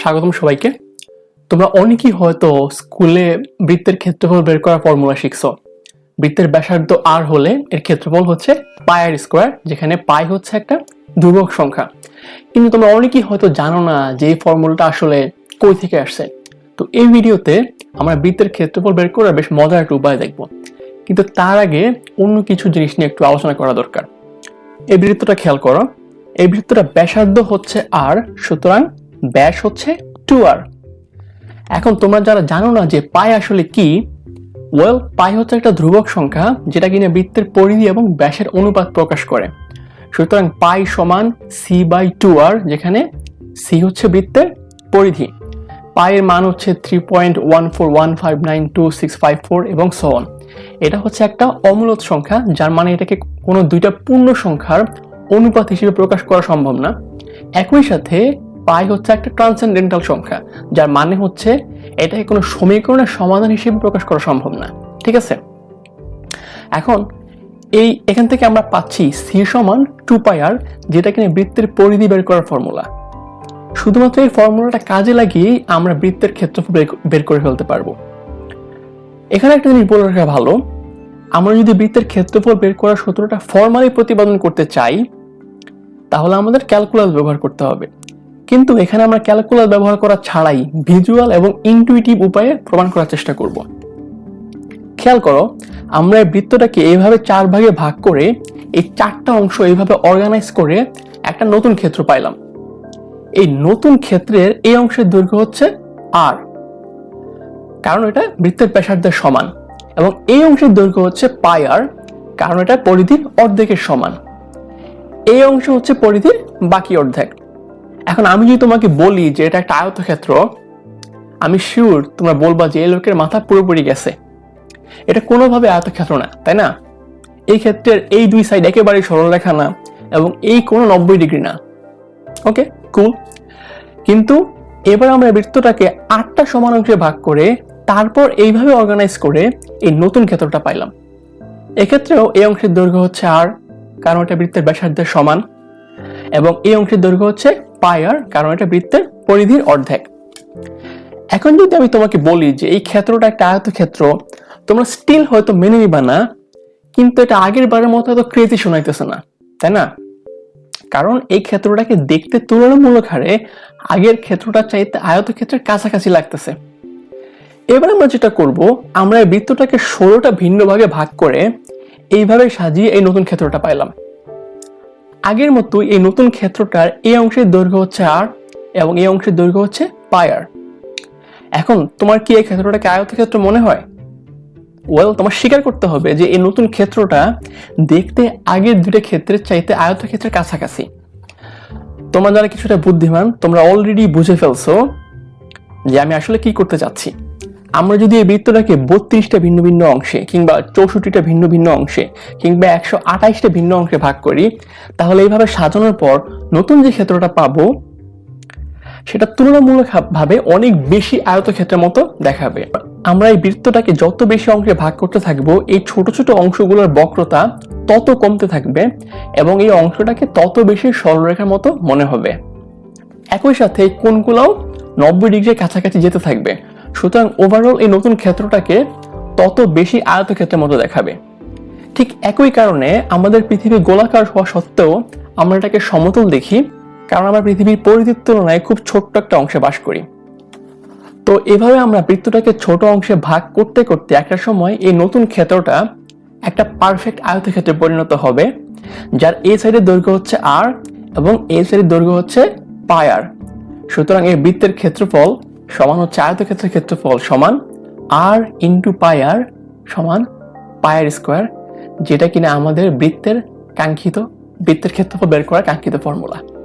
স্বাগতম সবাইকে। তোমরা অনেকেই হয়তো স্কুলে বৃত্তের ক্ষেত্রফল বের করার ফর্মুলা শিখছো। বৃত্তের ব্যাসার্ধ আর হলে এর ক্ষেত্রফল হচ্ছে পাই আর স্কোয়ার যেখানে পাই হচ্ছে একটা ধ্রুবক সংখ্যা। কিন্তু তোমরা অনেকেই হয়তো জানো না যে এই ফর্মুলাটা আসলে কই থেকে আসছে। তো এই ভিডিওতে আমরা বৃত্তের ক্ষেত্রফল বের করার বেশ মজার একটা উপায় দেখব। কিন্তু তার আগে অন্য কিছু জিনিস নিয়ে একটু আলোচনা করা দরকার। এই বৃত্তটা খেয়াল করো। এই বৃত্তটা ব্যাসার্ধ হচ্ছে আর সুতরাং ব্যাস হচ্ছে টু আর এখন তোমরা যারা জানো না যে পাই আসলে কি ওয়েল পাই হচ্ছে একটা ধ্রুবক সংখ্যা যেটা কিনা বৃত্তের পরিধি এবং ব্যাসের অনুপাত প্রকাশ করে। সুতরাং পাই সমান সি বাই টু আর যেখানে সি হচ্ছে বৃত্তের পরিধি। পায়ের মান হচ্ছে three point one four one five nine two six five four এবং সোন এটা হচ্ছে একটা অমূলত সংখ্যা, যার মানে এটাকে কোনো দুইটা পূর্ণ সংখ্যার অনুপাত হিসেবে প্রকাশ করা সম্ভব না। একই সাথে পাই হচ্ছে একটা ট্রান্সেন্ডেন্টাল সংখ্যা, যার মানে হচ্ছে এটাকে কোনো সমীকরণের সমাধান হিসেবে প্রকাশ করা সম্ভব না, ঠিক আছে? এখন, এই, এখান থেকে আমরা পাচ্ছি সি সমান টু পাই আর যেটা কিনা বৃত্তের পরিধি বের করার ফর্মুলা শুধুমাত্র এই ফর্মুলাটা কাজে লাগিয়েই আমরা বৃত্তের ক্ষেত্রফল বের- বের করে ফেলতে পারব। এখানে একটা জিনিস বলে রাখা ভালো, আমরা যদি বৃত্তের ক্ষেত্রফল বের করার সূত্রটা ফর্মালি প্রতিপাদন করতে চাই, তাহলে আমাদের ক্যালকুলাস ব্যবহার করতে হবে। কিন্তু এখানে আমরা ক্যালকুলাস ব্যবহার করা ছাড়াই ভিজুয়াল এবং ইনটুইটিভ উপায়ে প্রমাণ করার চেষ্টা করব। খেয়াল করো, আমরা এই বৃত্তটাকে এইভাবে চার ভাগে ভাগ করে এই চারটা অংশ এইভাবে অর্গানাইজ করে একটা নতুন ক্ষেত্র পাইলাম। এই নতুন ক্ষেত্রের এই অংশের দৈর্ঘ্য হচ্ছে আর কারণ এটা বৃত্তের ব্যাসার্ধের সমান এবং এই অংশের দৈর্ঘ্য হচ্ছে পাই আর কারণ এটা পরিধির অর্ধেকের সমান। এই অংশ হচ্ছে পরিধির বাকি অর্ধেক। এখন আমি যদি তোমাকে বলি যে এটা একটা আয়তক্ষেত্র, আমি শিওর তোমরা বলবা যে এই লোকের মাথা পুরোপুরি গেছে। এটা কোনোভাবে আয়তক্ষেত্র না, তাই না? এই ক্ষেত্রের এই দুই সাইড একেবারেই সরল সরলরেখা না এবং এই কোনো নব্বই ডিগ্রি না। ওকে কুল কিন্তু এবার আমরা বৃত্তটাকে আটটা সমান অংশে ভাগ করে তারপর এইভাবে অর্গানাইজ করে এই নতুন ক্ষেত্রটা পাইলাম। এক্ষেত্রেও এই অংশের দৈর্ঘ্য হচ্ছে আর কারণ এটা বৃত্তের ব্যাসার্ধের সমান এবং এই অংশের দৈর্ঘ্য হচ্ছে পাই আর কারণ এটা বৃত্তের পরিধির অর্ধেক। এখন যদি আমি তোমাকে বলি যে এই ক্ষেত্রটা একটা আয়তক্ষেত্র, তোমরা স্টিল হয়তো মেনে নিবা না, কিন্তু এটা আগের বারের মতো এত ক্রেজি শোনাইতেছে না, তাই না? কারণ এই ক্ষেত্রটাকে দেখতে তুলনামূলক হারে আগের ক্ষেত্রটা চাইতে আয়তক্ষেত্রের কাছাকাছি লাগতেছে। এবার আমরা যেটা করব, আমরা এই বৃত্তটাকে ষোলোটা ভিন্ন ভাগে ভাগ করে এইভাবে সাজিয়ে এই নতুন ক্ষেত্রটা পাইলাম। আগের মতো এই নতুন ক্ষেত্রটার এই অংশের দৈর্ঘ্য হচ্ছে আর এবং এই অংশের দৈর্ঘ্য হচ্ছে পায়ার এখন তোমার কি এই ক্ষেত্রটাকে আয়তক্ষেত্র মনে হয়? ওয়েল তোমার স্বীকার করতে হবে যে এই নতুন ক্ষেত্রটা দেখতে আগের দুটো ক্ষেত্রের চাইতে আয়ত ক্ষেত্রের কাছাকাছি। তোমরা যারা কিছুটা বুদ্ধিমান, তোমরা অলরেডি বুঝে ফেলছো যে আমি আসলে কি করতে চাচ্ছি। আমরা যদি এই বৃত্তটাকে বত্রিশটা ভিন্ন ভিন্ন অংশে কিংবা চৌষট্টিটা ভিন্ন ভিন্ন অংশে কিংবা একশো আঠাইশটা ভিন্ন অংশে ভাগ করি, তাহলে এইভাবে সাজানোর পর নতুন যে ক্ষেত্রটা পাবো, সেটা তুলনামূলক ভাবে অনেক বেশি আয়তক্ষেত্রের মতো দেখাবে। আমরা এই বৃত্তটাকে যত বেশি অংশে ভাগ করতে থাকব, এই ছোট ছোট অংশগুলোর বক্রতা তত কমতে থাকবে এবং এই অংশটাকে তত বেশি সরলরেখার মতো মনে হবে। একই সাথে এই কোণগুলোও নব্বই ডিগ্রির কাছাকাছি যেতে থাকবে। সুতরাং ওভারঅল এই নতুন ক্ষেত্রটাকে তত বেশি আয়তক্ষেত্রের মতো দেখাবে। ঠিক একই কারণে আমাদের পৃথিবী গোলাকার হওয়া সত্ত্বেও আমরা এটাকে সমতল দেখি, কারণ আমরা পৃথিবীর পরিধির তুলনায় খুব ছোট্ট একটা অংশে বাস করি। তো এভাবে আমরা বৃত্তটাকে ছোট অংশে ভাগ করতে করতে একটা সময় এই নতুন ক্ষেত্রটা একটা পারফেক্ট আয়তক্ষেত্রে পরিণত হবে, যার এই সাইডের দৈর্ঘ্য হচ্ছে আর এবং এই সাইডের দৈর্ঘ্য হচ্ছে পায়ার সুতরাং এই বৃত্তের ক্ষেত্রফল সমান হচ্ছে আয়তক্ষেত্রের ক্ষেত্রফল সমান আর ইন্টু পাই পায়ার সমান পায়ের স্কোয়ার যেটা কিনা আমাদের বৃত্তের কাঙ্ক্ষিত, বৃত্তের ক্ষেত্রফল বের করার কাঙ্ক্ষিত ফর্মুলা